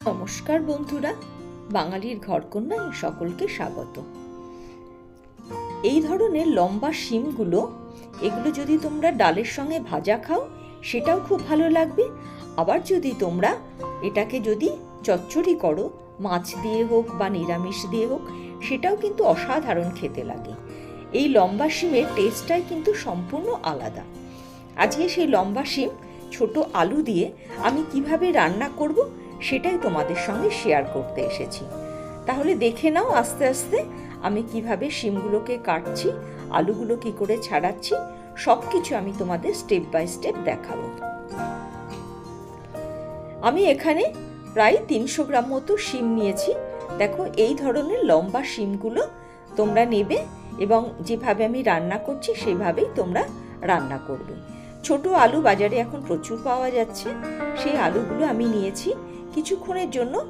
নমস্কার বন্ধুরা, বাঙালির ঘরকন্যায় সকলকে স্বাগত। এই ধরনের লম্বা শিমগুলো, এগুলো যদি তোমরা ডালের সঙ্গে ভাজা খাও, সেটাও খুব ভালো লাগবে। আবার যদি তোমরা এটাকে যদি চচ্চড়ি করো, মাছ দিয়ে হোক বা নিরামিষ দিয়ে হোক, সেটাও কিন্তু অসাধারণ খেতে লাগে। এই লম্বা শিমের টেস্টটাই কিন্তু সম্পূর্ণ আলাদা। আজকে সেই লম্বা শিম, ছোট আলু দিয়ে আমি কীভাবে রান্না করব সেটাই তোমাদের সঙ্গে শেয়ার করতে এসেছি। তাহলে দেখে নাও আস্তে আস্তে আমি কীভাবে শিমগুলোকে কাটছি, আলুগুলো কি করে ছাড়াচ্ছি সব কিছু আমি তোমাদের স্টেপ বাই স্টেপ দেখাবো। আমি এখানে প্রায় তিনশো গ্রাম মতো শিম নিয়েছি। দেখো এই ধরনের লম্বা শিমগুলো তোমরা নেবে এবং যেভাবে আমি রান্না করছি, সেভাবেই তোমরা রান্না করবে। ছোট আলু বাজারে এখন প্রচুর পাওয়া যাচ্ছে। সেই আলুগুলো আমি নিয়েছি। কিছুক্ষণের জন্য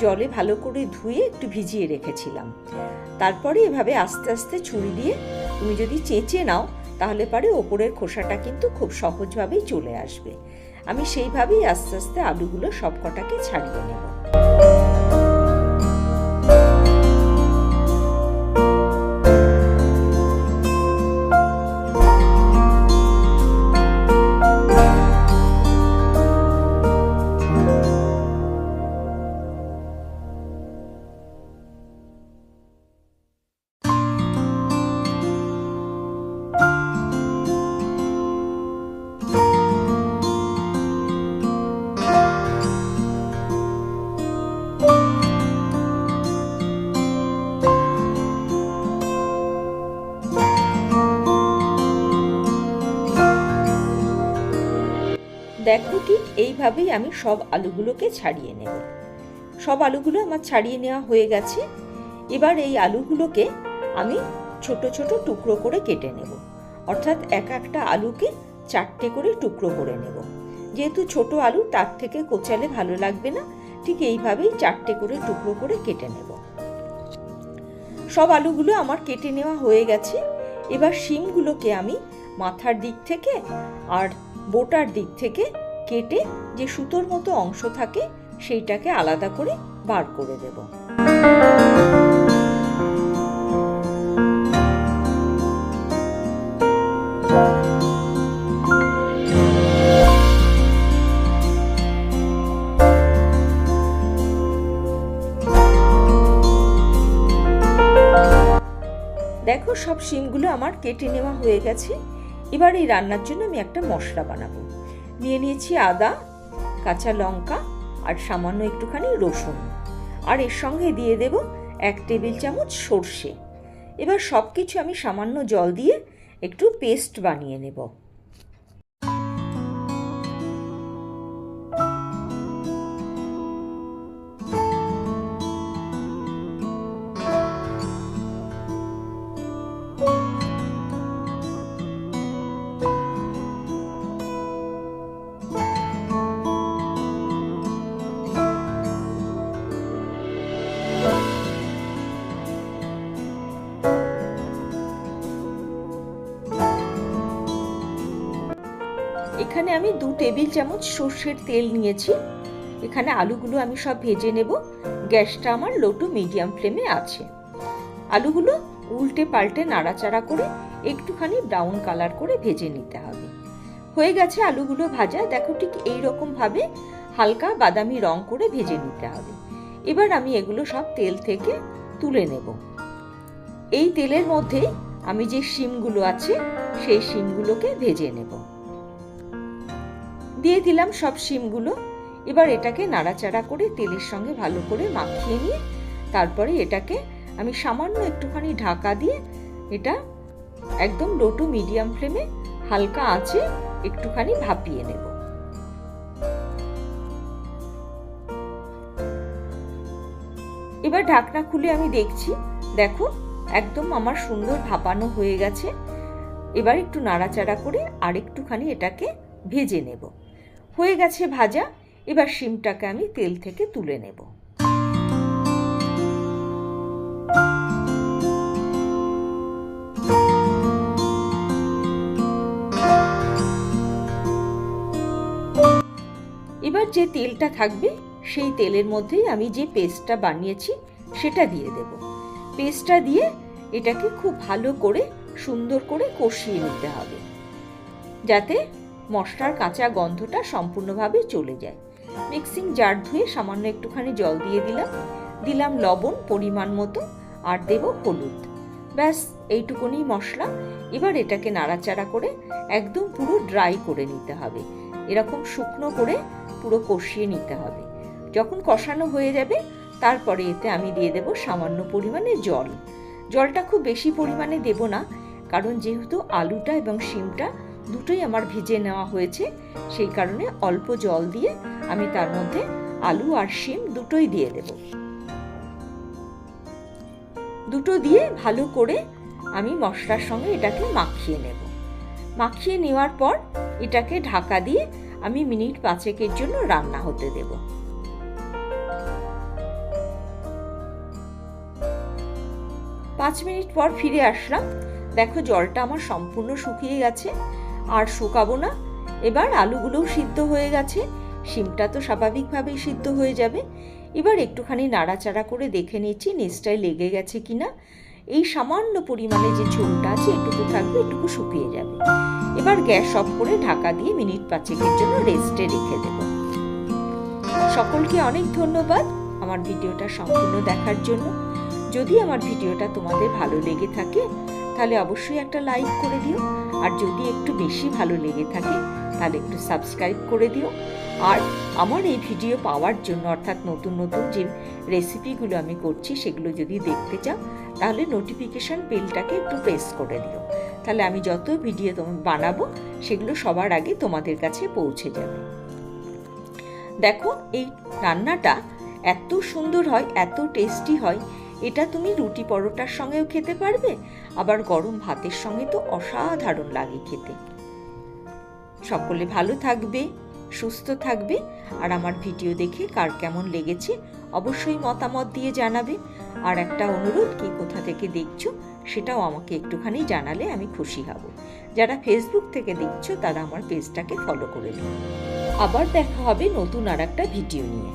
জলে ভালো করে ধুয়ে একটু ভিজিয়ে রেখেছিলাম। তারপরে এভাবে আস্তে আস্তে ছুরি দিয়ে তুমি যদি চেঁচে নাও, তাহলে পরে ওপরের খোসাটা কিন্তু খুব সহজভাবেই চলে আসবে। আমি সেইভাবেই আস্তে আস্তে আলুগুলো সবকটাকে ছাড়িয়ে নেব। দেখো ঠিক এইভাবেই আমি সব আলুগুলোকে ছাড়িয়ে নেব। সব আলুগুলো আমার ছাড়িয়ে নেওয়া হয়ে গেছে। এবার এই আলুগুলোকে আমি ছোট ছোট টুকরো করে কেটে নেব। অর্থাৎ এক একটা আলুকে চারটে করে টুকরো করে নেব। যেহেতু ছোট আলু, তার থেকে কোচালে ভালো লাগবে না। ঠিক এইভাবেই চারটে করে টুকরো করে কেটে নেব। সব আলুগুলো আমার কেটে নেওয়া হয়ে গেছে। এবার শিমগুলোকে আমি মাথার দিক থেকে আর বোটার দিক থেকে কেটে যে সুতোর মতো অংশ থাকে, সেইটাকে আলাদা করে বার করে দেব। দেখো, সব শিমগুলো আমার কেটে নেওয়া হয়ে গেছে। এবার এই রান্নার জন্য আমি একটা মশলা বানাবো। নিয়ে নিয়েছি আদা, কাঁচা লঙ্কা আর সামান্য একটুখানি রসুন। আর এর সঙ্গে দিয়ে দেব এক টেবিল চামচ সর্ষে। এবার সব কিছু আমি সামান্য জল দিয়ে একটু পেস্ট বানিয়ে নেব। এখানে আমি দু টেবিল চামচ সর্ষের তেল নিয়েছি। এখানে আলুগুলো আমি সব ভেজে নেব। গ্যাসটা আমার লো টু মিডিয়াম ফ্লেমে আছে। আলুগুলো উল্টে পাল্টে নাড়াচাড়া করে একটুখানি ব্রাউন কালার করে ভেজে নিতে হবে। হয়ে গেছে আলুগুলো ভাজা। দেখো ঠিক এই রকম ভাবে হালকা বাদামি রং করে ভেজে নিতে হবে। এবার আমি এগুলো সব তেল থেকে তুলে নেব। এই তেলের মধ্যে আমি যে শিমগুলো আছে, সেই শিমগুলোকে ভেজে নেব। দিয়ে দিলাম সব শিমগুলো। এবার এটাকে নাড়াচাড়া করে তেলের সঙ্গে ভালো করে মাখিয়ে নিয়ে তারপরে এটাকে আমি সামান্য একটুখানি ঢাকা দিয়ে এটা একদম লো টু মিডিয়াম ফ্লেমে হালকা আঁচে একটুখানি ভাপিয়ে নেব। এবার ঢাকনা খুলে আমি দেখছি, দেখো একদম আমার সুন্দর ভাপানো হয়ে গেছে। এবার একটু নাড়াচাড়া করে আর একটুখানি এটাকে ভেজে নেব। হয়ে গেছে ভাজা। এবার শিমটাকে আমি তেল থেকে তুলে নেব। এবার যে তেলটা থাকবে, সেই তেলের মধ্যেই আমি যে পেস্টটা বানিয়েছি, সেটা দিয়ে দেব। পেস্টটা দিয়ে এটাকে খুব ভালো করে সুন্দর করে কষিয়ে নিতে হবে। যাতে মশলার কাঁচা গন্ধটা সম্পূর্ণভাবে চলে যায়। মিক্সিং জার ধুয়ে সামান্য একটুখানি জল দিয়ে দিলাম। দিলাম লবণ পরিমাণ মতো আর দেব হলুদ। ব্যাস, এইটুকুনি মশলা। এবার এটাকে নাড়াচাড়া করে একদম পুরো ড্রাই করে নিতে হবে। এরকম শুকনো করে পুরো কষিয়ে নিতে হবে। যখন কষানো হয়ে যাবে, তারপরে এতে আমি দিয়ে দেব সামান্য পরিমাণে জল। জলটা খুব বেশি পরিমাণে দেব না, কারণ যেহেতু আলুটা এবং শিমটা দুটোই আমার ভিজে নেওয়া হয়েছে। সেই কারণে অল্প জল দিয়ে আমি তার মধ্যে আলু আর শিম দুটোই দিয়ে দেব। দুটো দিয়ে ভালো করে আমি মশলার সঙ্গে এটাকে মাখিয়ে নেব। মাখিয়ে নেওয়ার পর এটাকে ঢাকা দিয়ে আমি মিনিট পাঁচেকের জন্য রান্না হতে দেব। পাঁচ মিনিট পর ফিরে আসলাম। দেখো জলটা আমার সম্পূর্ণ শুকিয়ে গেছে। আর শুকাবো না। এবার আলুগুলোও সিদ্ধ হয়ে গেছে। শিমটা তো স্বাভাবিকভাবেই সিদ্ধ হয়ে যাবে। এবার একটুখানি নাড়াচাড়া করে দেখে নিচ্ছি নিচটায় লেগে গেছে কিনা। এই সামান্য পরিমাণে যে ঝোলটা আছে, এটুকু থাকবে, এটুকু শুকিয়ে যাবে। এবার গ্যাস অফ করে ঢাকা দিয়ে মিনিট পাঁচেকের জন্য রেস্টে রেখে দেব। সকলকে অনেক ধন্যবাদ আমার ভিডিওটা সম্পূর্ণ দেখার জন্য। যদি আমার ভিডিওটা তোমাদের ভালো লেগে থাকে তাহলে অবশ্যই একটা লাইক করে দিও। আর যদি একটু বেশি ভালো লেগে থাকে, তাহলে একটু সাবস্ক্রাইব করে দিও। আর আমার এই ভিডিও পাওয়ার জন্য, অর্থাৎ নতুন নতুন যে রেসিপিগুলো আমি করছি, সেগুলো যদি দেখতে চাও, তাহলে নোটিফিকেশান বেলটাকে একটু প্রেস করে দিও। তাহলে আমি যত ভিডিও বানাবো, সেগুলো সবার আগে তোমাদের কাছে পৌঁছে যাবে। দেখো, এই রান্নাটা এত সুন্দর হয়, এত টেস্টি হয় এটা তুমি রুটি পরোটার সঙ্গেও খেতে পারবে, আবার গরম ভাতের সঙ্গে তো অসাধারণ লাগে খেতে। সকলে ভালো থাকবে, সুস্থ থাকবে, আর আমার ভিডিও দেখে কার কেমন লেগেছে অবশ্যই মতামত দিয়ে জানাবে। আর একটা অনুরোধ, কি কোথা থেকে দেখছ সেটাও আমাকে একটুখানি জানালে আমি খুশি হব। যারা ফেসবুক থেকে দেখছ তারা আমার পেজটাকে ফলো করে দিও আবার দেখা হবে নতুন আর একটা ভিডিও নিয়ে।